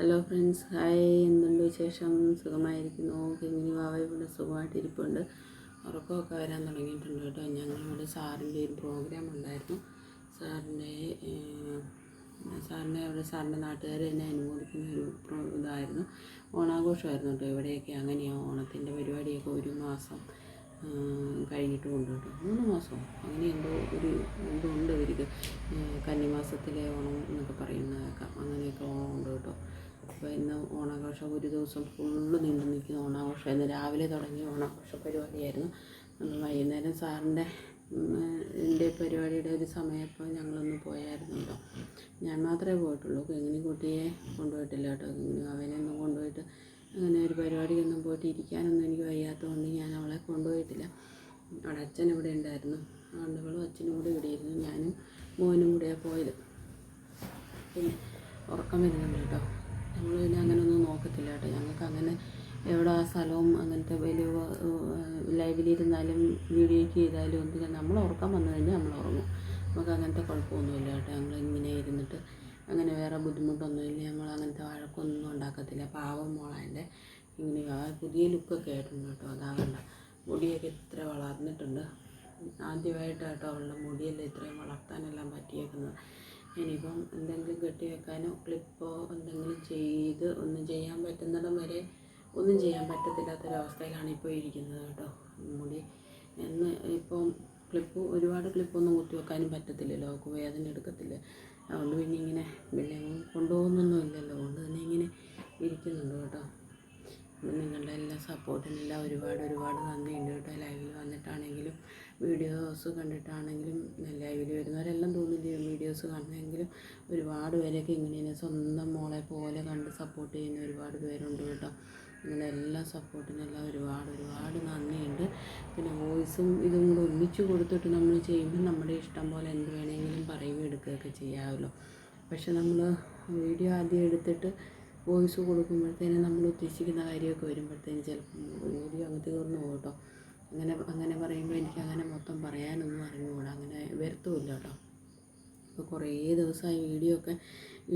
Hello friends hi എന്തുണ്ട് വിശേഷം? സുഖമായിരിക്കുന്നു. കിങ്ങിനി വാവ ഇവിടെ സുഖമായിട്ടിരിപ്പുണ്ട്. ഉറക്കമൊക്കെ വരാൻ തുടങ്ങിയിട്ടുണ്ട് കേട്ടോ. ഞങ്ങളിവിടെ സാറിന്റെ ഒരു പ്രോഗ്രാം ഉണ്ടായിരുന്നു. സാറിന്റെ സാറിന്റെ അവിടെ സാറിന്റെ നാട്ടുകാർ തന്നെ അനുമോദിക്കുന്ന ഒരു ഇതായിരുന്നു. ഓണാഘോഷമായിരുന്നു കേട്ടോ. ഇവിടെയൊക്കെ അങ്ങനെയാണ് ഓണത്തിന്റെ പരിപാടിയൊക്കെ ഒരു മാസം കഴിഞ്ഞിട്ടും കൊണ്ട് കേട്ടോ മൂന്ന് മാസം അങ്ങനെ എന്തോ ഒരു എന്തോ ഉണ്ട് ഇവർക്ക് കന്നിമാസത്തിലെ ഓണം എന്നൊക്കെ പറയുന്നതൊക്കെ അങ്ങനെയൊക്കെ ഓണം ഉണ്ട് കേട്ടോ. അപ്പോൾ ഇന്ന് ഓണാഘോഷം ഒരു ദിവസം ഫുള്ള് നീണ്ടു നിൽക്കുന്ന ഓണാഘോഷം ഇന്ന് രാവിലെ തുടങ്ങിയ ഓണാഘോഷ പരിപാടിയായിരുന്നു. വൈകുന്നേരം സാറിന്റെ എന്റെ പരിപാടിയുടെ ഒരു സമയപ്പോൾ ഞങ്ങളൊന്ന് പോയായിരുന്നു ഞാൻ മാത്രമേ പോയിട്ടുള്ളൂ. എങ്ങനെ കുട്ടിയെ കൊണ്ടുപോയിട്ടില്ല കേട്ടോ. അവനെ ഒന്നും കൊണ്ടുപോയിട്ട് അങ്ങനെ ഒരു പരിപാടിക്കൊന്നും പോയിട്ട് ഇരിക്കാനൊന്നും എനിക്ക് വയ്യാത്തതുകൊണ്ട് ഞാൻ അവളെ കൊണ്ടുപോയിട്ടില്ല. അവിടെ അച്ഛൻ ഇവിടെ ഉണ്ടായിരുന്നു. അതുകൊണ്ട് അച്ഛനും കൂടെ ഇവിടെ ഇരുന്നു. ഞാനും മോനും കൂടെയാണ് പോയത്. പിന്നെ ഉറക്കം വരുന്നുണ്ട് കേട്ടോ. നമ്മൾ പിന്നെ അങ്ങനെ ഒന്നും നോക്കത്തില്ല കേട്ടോ. ഞങ്ങൾക്ക് അങ്ങനെ എവിടെ ആ സ്ഥലവും അങ്ങനത്തെ വലിയ ലൈവിലിരുന്നാലും വീഡിയോയ്ക്ക് ചെയ്താലും ഒന്നും നമ്മൾ ഉറക്കം വന്നു കഴിഞ്ഞാൽ നമ്മൾ ഉറങ്ങും. നമുക്ക് അങ്ങനത്തെ കുഴപ്പമൊന്നുമില്ല കേട്ടോ. ഞങ്ങൾ ഇങ്ങനെ ഇരുന്നിട്ട് അങ്ങനെ വേറെ ബുദ്ധിമുട്ടൊന്നുമില്ല നമ്മൾ അങ്ങനത്തെ വഴക്കൊന്നും ഉണ്ടാക്കത്തില്ല. പാവം മോളതിന്റെ ഇങ്ങനെ പുതിയ ലുക്കൊക്കെ ആയിട്ടുണ്ട് കേട്ടോ. അതാ കണ്ട. മുടിയൊക്കെ ഇത്ര വളർന്നിട്ടുണ്ട്. ആദ്യമായിട്ടാട്ടോ അവളുടെ മുടിയെല്ലാം ഇത്രയും വളർത്താനെല്ലാം പറ്റിയേക്കുന്നത്. ഇനിയിപ്പം എന്തെങ്കിലും കെട്ടി വെക്കാനോ ക്ലിപ്പോ എന്തെങ്കിലും ചെയ്ത് ഒന്നും ചെയ്യാൻ പറ്റുന്നിടം വരെ ഒന്നും ചെയ്യാൻ പറ്റത്തില്ലാത്തൊരവസ്ഥയിലാണ് ഇപ്പോൾ ഇരിക്കുന്നത് കേട്ടോ. മുടി എന്ന് ഇപ്പം ക്ലിപ്പ് ഒരുപാട് ക്ലിപ്പൊന്നും കുത്തി വെക്കാനും പറ്റത്തില്ലല്ലോ അവൾക്ക് വേദന എടുക്കത്തില്ല. അതുകൊണ്ട് പിന്നെ ഇങ്ങനെ പിന്നെ കൊണ്ടുപോകുന്നൊന്നും ഇല്ലല്ലോ. അതുകൊണ്ട് തന്നെ ഇങ്ങനെ ഇരിക്കുന്നുണ്ട് കേട്ടോ. നിങ്ങളുടെ എല്ലാ സപ്പോർട്ടിനെല്ലാം ഒരുപാട് ഒരുപാട് നന്ദിയുണ്ട് കേട്ടോ. ലൈവിൽ വന്നിട്ടാണെങ്കിലും വീഡിയോസ് കണ്ടിട്ടാണെങ്കിലും ലൈവിൽ വരുന്നവരെല്ലാം തോന്നില്ല വീഡിയോസ് കാണുന്നെങ്കിലും ഒരുപാട് പേരൊക്കെ ഇങ്ങനെ സ്വന്തം മോളെ പോലെ കണ്ട് സപ്പോർട്ട് ചെയ്യുന്ന ഒരുപാട് പേരുണ്ട് കേട്ടോ. നിങ്ങളുടെ എല്ലാ സപ്പോർട്ടിനെല്ലാം ഒരുപാട് ഒരുപാട് നന്ദിയുണ്ട്. പിന്നെ വോയിസും ഇതും കൂടെ ഒന്നിച്ച് കൊടുത്തിട്ട് നമ്മൾ ചെയ്യുമ്പോൾ നമ്മുടെ ഇഷ്ടം പോലെ എന്ത് വേണമെങ്കിലും പറയുകയും എടുക്കുകയൊക്കെ ചെയ്യാമല്ലോ. പക്ഷെ നമ്മൾ വീഡിയോ ആദ്യം എടുത്തിട്ട് വോയിസ് കൊടുക്കുമ്പോഴത്തേനും നമ്മൾ ഉദ്ദേശിക്കുന്ന കാര്യമൊക്കെ വരുമ്പോഴത്തേനും ചിലപ്പോൾ വീഡിയോ അങ്ങ് തീർന്നു കേട്ടോ. അങ്ങനെ അങ്ങനെ പറയുമ്പോൾ എനിക്ക് അങ്ങനെ മൊത്തം പറയാനൊന്നും അറിഞ്ഞുകൂടാ. അങ്ങനെ വരുത്തുമില്ല കേട്ടോ. ഇപ്പോൾ കുറേ ദിവസമായി വീഡിയോ ഒക്കെ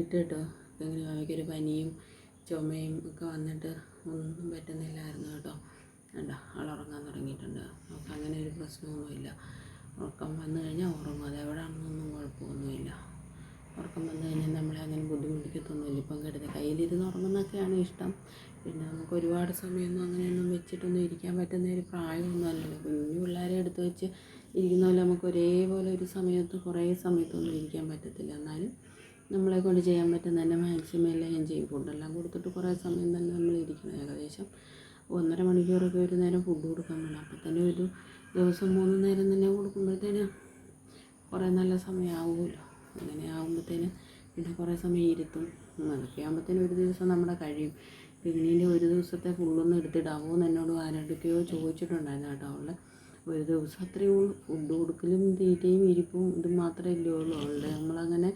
ഇട്ടിട്ടോ. ഇങ്ങനെ അവയ്ക്കൊരു പനിയും ചുമയും ഒക്കെ വന്നിട്ട് ഒന്നും പറ്റുന്നില്ലായിരുന്നു കേട്ടോ. വേണ്ട ആളുറങ്ങാൻ തുടങ്ങിയിട്ടുണ്ട്. നമുക്ക് അങ്ങനെ ഒരു പ്രശ്നമൊന്നുമില്ല. ഉറക്കം വന്നു കഴിഞ്ഞാൽ ഉറങ്ങും. അത് എവിടെയാണെന്നൊന്നും കുഴപ്പമൊന്നുമില്ല. ഉറക്കം വന്നു കഴിഞ്ഞാൽ നമ്മളെ അങ്ങനെ ബുദ്ധിമുട്ടിക്കത്തൊന്നുമില്ല. ഇപ്പം കെടുത്ത് കയ്യിലിരുന്ന് ഉറങ്ങുന്നൊക്കെയാണ് ഇഷ്ടം. പിന്നെ നമുക്ക് ഒരുപാട് സമയമൊന്നും അങ്ങനെയൊന്നും വെച്ചിട്ടൊന്നും ഇരിക്കാൻ പറ്റുന്ന ഒരു പ്രായമൊന്നും അല്ലല്ലോ. കുഞ്ഞു പിള്ളേരെ എടുത്ത് വെച്ച് ഇരിക്കുന്ന പോലെ നമുക്ക് ഒരേപോലെ ഒരു സമയത്ത് കുറേ സമയത്തൊന്നും ഇരിക്കാൻ പറ്റത്തില്ല. എന്നാലും നമ്മളെ കൊണ്ട് ചെയ്യാൻ പറ്റുന്ന തന്നെ മാക്സിമം എല്ലാം ഞാൻ ചെയ്യും ഫുഡെല്ലാം കൊടുത്തിട്ട് കുറേ സമയം തന്നെ നമ്മൾ ഇരിക്കണം ഏകദേശം. ഒന്നര മണിക്കൂറൊക്കെ ഒരു നേരം ഫുഡ് കൊടുക്കാൻ വേണം. അപ്പം തന്നെ ഒരു ദിവസം മൂന്ന് നേരം തന്നെ കൊടുക്കുമ്പോഴത്തേന് കുറേ നല്ല സമയമാവുമല്ലോ അങ്ങനെ ആകുമ്പോഴത്തേന് പിന്നെ കുറേ സമയം ഇരുത്തും. അതൊക്കെ ആകുമ്പോഴത്തേനും ഒരു ദിവസം നമ്മുടെ കഴിയും. പിന്നീട് ഒരു ദിവസത്തെ ഫുള്ളൊന്നും എടുത്തിടാവോ എന്ന് എന്നോട് ആരോടൊക്കെയോ ചോദിച്ചിട്ടുണ്ടായിരുന്നു കേട്ടോ അവളുടെ ഒരു ദിവസം അത്രയേ ഉള്ളൂ. ഫുഡ് കൊടുക്കലും തീറ്റയും ഇരിപ്പും ഇതും മാത്രമേ ഉള്ളൂ. അവളുടെ നമ്മളങ്ങനെ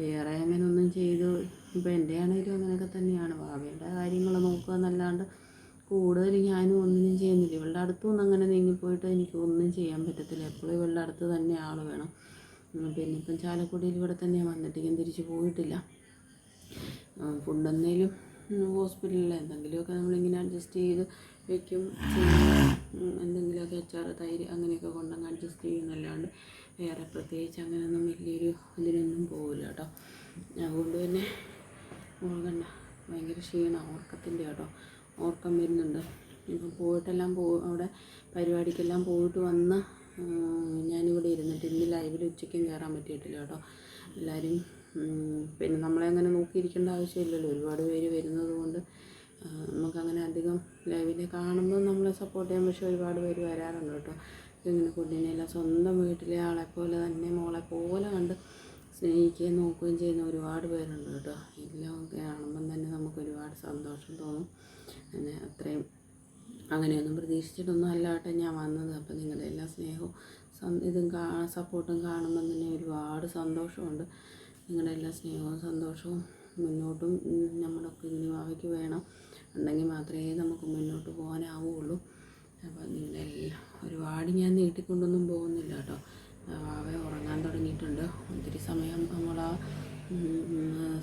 വേറെ അങ്ങനെ ഒന്നും ചെയ്തു ഇപ്പോൾ എന്റെ ആണെങ്കിലും അങ്ങനെയൊക്കെ തന്നെയാണ്. ഭാവിയുടെ കാര്യങ്ങൾ നോക്കുക എന്നല്ലാണ്ട് കൂടുതൽ ഞാനും ഒന്നും ചെയ്യുന്നില്ല. ഇവളുടെ അടുത്തൊന്നും അങ്ങനെ നീങ്ങിപ്പോയിട്ട് എനിക്ക് ഒന്നും ചെയ്യാൻ പറ്റത്തില്ല. എപ്പോഴും ഇവളുടെ അടുത്ത് തന്നെ ആൾ വേണം. പിന്നെ ഇപ്പം ചാലക്കുടിയിൽ ഇവിടെ തന്നെയാണ് വന്നിട്ട് ഞാൻ തിരിച്ചു പോയിട്ടില്ല. ഫുഡ് എന്തെങ്കിലും ഹോസ്പിറ്റലിൽ എന്തെങ്കിലുമൊക്കെ നമ്മളിങ്ങനെ അഡ്ജസ്റ്റ് ചെയ്ത് വയ്ക്കും എന്തെങ്കിലുമൊക്കെ അച്ചാർ തൈര് അങ്ങനെയൊക്കെ കൊണ്ടങ്ങ് അഡ്ജസ്റ്റ് ചെയ്യുന്നല്ലാണ്ട് വേറെ പ്രത്യേകിച്ച് അങ്ങനെയൊന്നും വലിയൊരു ഇതിനൊന്നും പോകില്ല കേട്ടോ. അതുകൊണ്ട് തന്നെ ഓർക്കണ്ട കണ്ട ഭയങ്കര ക്ഷീണമാണ് ഉറക്കത്തിന്റെ കേട്ടോ. ഓർക്കം വരുന്നുണ്ട്. ഇപ്പം പോയിട്ടെല്ലാം പോ അവിടെ പരിപാടിക്കെല്ലാം പോയിട്ട് വന്ന് ഞാനിവിടെ ഇരുന്നിട്ട് ഇന്ന് ലൈവിൽ ഉച്ചയ്ക്കും കയറാൻ പറ്റിയിട്ടില്ല കേട്ടോ. എല്ലാവരും പിന്നെ നമ്മളെ അങ്ങനെ നോക്കിയിരിക്കേണ്ട ആവശ്യമില്ലല്ലോ. ഒരുപാട് പേര് വരുന്നത് കൊണ്ട് ലൈവിൽ കാണുമ്പോൾ നമ്മളെ സപ്പോർട്ട് ചെയ്യാൻ പക്ഷേ ഒരുപാട് പേര് വരാറുണ്ട് കേട്ടോ. ഇങ്ങനെ കുഞ്ഞിനെല്ലാം സ്വന്തം വീട്ടിലെ ആളെ പോലെ തന്നെ മോളെ പോലെ കണ്ട് സ്നേഹിക്കുകയും നോക്കുകയും ചെയ്യുന്ന ഒരുപാട് പേരുണ്ട് കേട്ടോ. എല്ലാം കാണുമ്പം തന്നെ നമുക്ക് ഒരുപാട് സന്തോഷം തോന്നും. അങ്ങനെ അത്രയും അങ്ങനെയൊന്നും പ്രതീക്ഷിച്ചിട്ടൊന്നും അല്ല കേട്ടോ ഞാൻ വന്നത്. അപ്പം നിങ്ങളുടെ എല്ലാ സ്നേഹവും ഇതും സപ്പോർട്ടും കാണുമ്പം തന്നെ ഒരുപാട് സന്തോഷമുണ്ട്. നിങ്ങളുടെ എല്ലാ സ്നേഹവും സന്തോഷവും മുന്നോട്ടും നമ്മളൊക്കെ കുഞ്ഞുമാവയ്ക്ക് വേണം. ഉണ്ടെങ്കിൽ മാത്രമേ നമുക്ക് മുന്നോട്ട് പോകാനാവുള്ളൂ അപ്പം നിങ്ങളെല്ലാം ഒരുപാട് ഞാൻ നീട്ടിക്കൊണ്ടൊന്നും പോകുന്നില്ല കേട്ടോ. അവ ഉറങ്ങാൻ തുടങ്ങിയിട്ടുണ്ട്. ഒത്തിരി സമയം നമ്മൾ ആ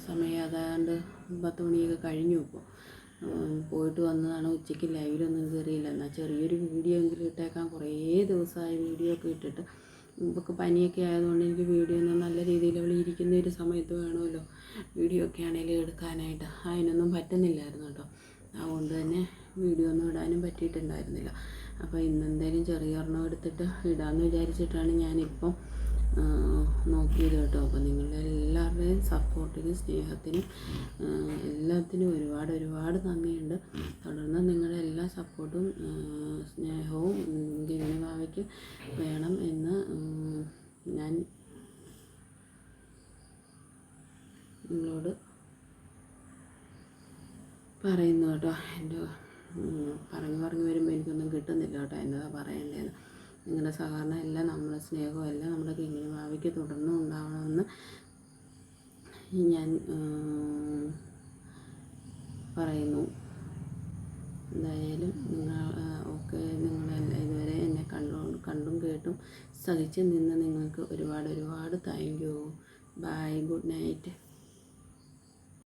സമയം അതാണ്ട് പത്ത് മണിയൊക്കെ കഴിഞ്ഞു ഇപ്പോൾ. പോയിട്ട് വന്നതാണ് ഉച്ചയ്ക്ക് ലൈവിലൊന്നും കയറിയില്ല. എന്നാൽ ചെറിയൊരു വീഡിയോ എങ്കിലും ഇട്ടേക്കാൻ കുറേ ദിവസമായി വീഡിയോ ഒക്കെ ഇട്ടിട്ട്. ഇപ്പോൾ പനിയൊക്കെ ആയതുകൊണ്ട് എനിക്ക് വീഡിയോ ഒന്നും നല്ല രീതിയിൽ അവൾ ഇരിക്കുന്ന ഒരു സമയത്ത് വേണമല്ലോ. വീഡിയോ ഒക്കെ ആണെങ്കിലും എടുക്കാനായിട്ട്. അതിനൊന്നും പറ്റുന്നില്ലായിരുന്നു കേട്ടോ. അതുകൊണ്ട് തന്നെ വീഡിയോ ഒന്നും ഇടാനും പറ്റിയിട്ടുണ്ടായിരുന്നില്ല. അപ്പോൾ ഇന്നെന്തായാലും ചെറിയൊരെണ്ണം എടുത്തിട്ട് ഇടാമെന്ന് വിചാരിച്ചിട്ടാണ് ഞാനിപ്പം നോക്കിയത് കേട്ടോ. അപ്പോൾ നിങ്ങളുടെ എല്ലാവരുടെയും സപ്പോർട്ടിനും സ്നേഹത്തിനും എല്ലാത്തിനും ഒരുപാട് ഒരുപാട് നന്ദിയുണ്ട്. തുടർന്ന് നിങ്ങളുടെ എല്ലാ സപ്പോർട്ടും സ്നേഹവും ഗിരിണി ബാവയ്ക്ക് വേണം എന്ന് ഞാൻ നിങ്ങളോട് പറയുന്നു കേട്ടോ. എന്റെ പറഞ്ഞു പറഞ്ഞു വരുമ്പോൾ എനിക്കൊന്നും കിട്ടുന്നില്ല കേട്ടോ. എന്നതാ പറയേണ്ടതെന്ന് നിങ്ങളുടെ സഹകരണം എല്ലാം നമ്മുടെ സ്നേഹവും എല്ലാം നമ്മുടെ കിങ്ങിനും ഭാവിക്ക് തുടർന്നും ഉണ്ടാവണമെന്ന് ഞാൻ പറയുന്നു. എന്തായാലും നിങ്ങൾ ഒക്കെ നിങ്ങൾ ഇതുവരെ എന്നെ കണ്ടു കണ്ടും കേട്ടും സഹിച്ചു നിന്ന് നിങ്ങൾക്ക് ഒരുപാട് ഒരുപാട് thank you bye good night